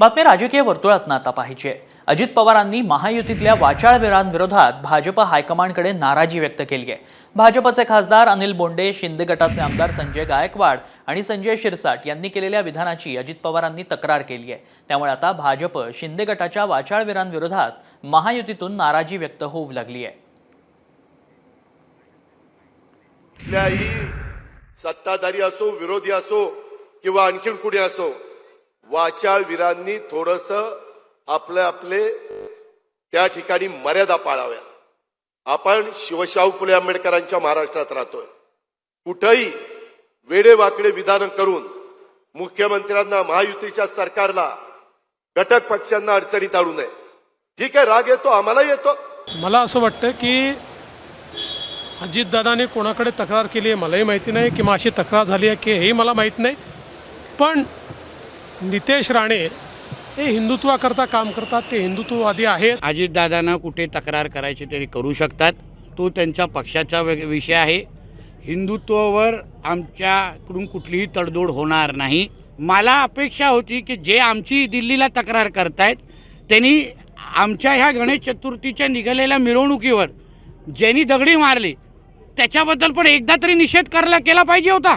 बातमी राजकीय वर्तुळात आता पाहिजे अजित पवारांनी महायुतीतल्या वाचाळवीरांविरोधात भाजप हायकमांडकडे नाराजी व्यक्त केली आहे भाजपचे खासदार अनिल बोंडे शिंदे गटाचे आमदार संजय गायकवाड आणि संजय शिरसाट यांनी केलेल्या विधानाची अजित पवारांनी तक्रार केली आहे त्यामुळे आता भाजप शिंदे गटाच्या वाचाळवीरांविरोधात महायुतीतून नाराजी व्यक्त होऊ लागली आहे कुठल्याही सत्ताधारी असो विरोधी असो किंवा आणखीन कुणी असो वाचाळवीरांनी थोडस आपले आपले त्या ठिकाणी मर्यादा पाळाव्या. आपण शिवशाहू फुले आंबेडकरांच्या महाराष्ट्रात राहतोय. कुठंही वेडेवाकडे विधानं करून मुख्यमंत्र्यांना महायुतीच्या सरकारला घटक पक्षांना अडचणीत आणू नये. ठीक आहे राग येतो आम्हाला येतो. मला असं वाटतं की अजितदादाने कोणाकडे तक्रार केली आहे मलाही माहिती नाही किंवा अशी तक्रार झाली आहे की हेही मला माहीत नाही. पण नितेश राणे हे हिंदुत्वाकरता काम करतात ते हिंदुत्ववादी आहेत. अजितदादांना कुठे तक्रार करायची तरी करू शकतात. तो त्यांच्या पक्षाचा वेग- विषय आहे. हिंदुत्वावर आमच्याकडून कुठलीही तडजोड होणार नाही. मला अपेक्षा होती की जे आमची दिल्लीला तक्रार करतायत त्यांनी आमच्या ह्या गणेश चतुर्थीच्या निघालेल्या मिरवणुकीवर ज्यांनी दगडी मारली त्याच्याबद्दल पण एकदा तरी निषेध करायला केला पाहिजे होता.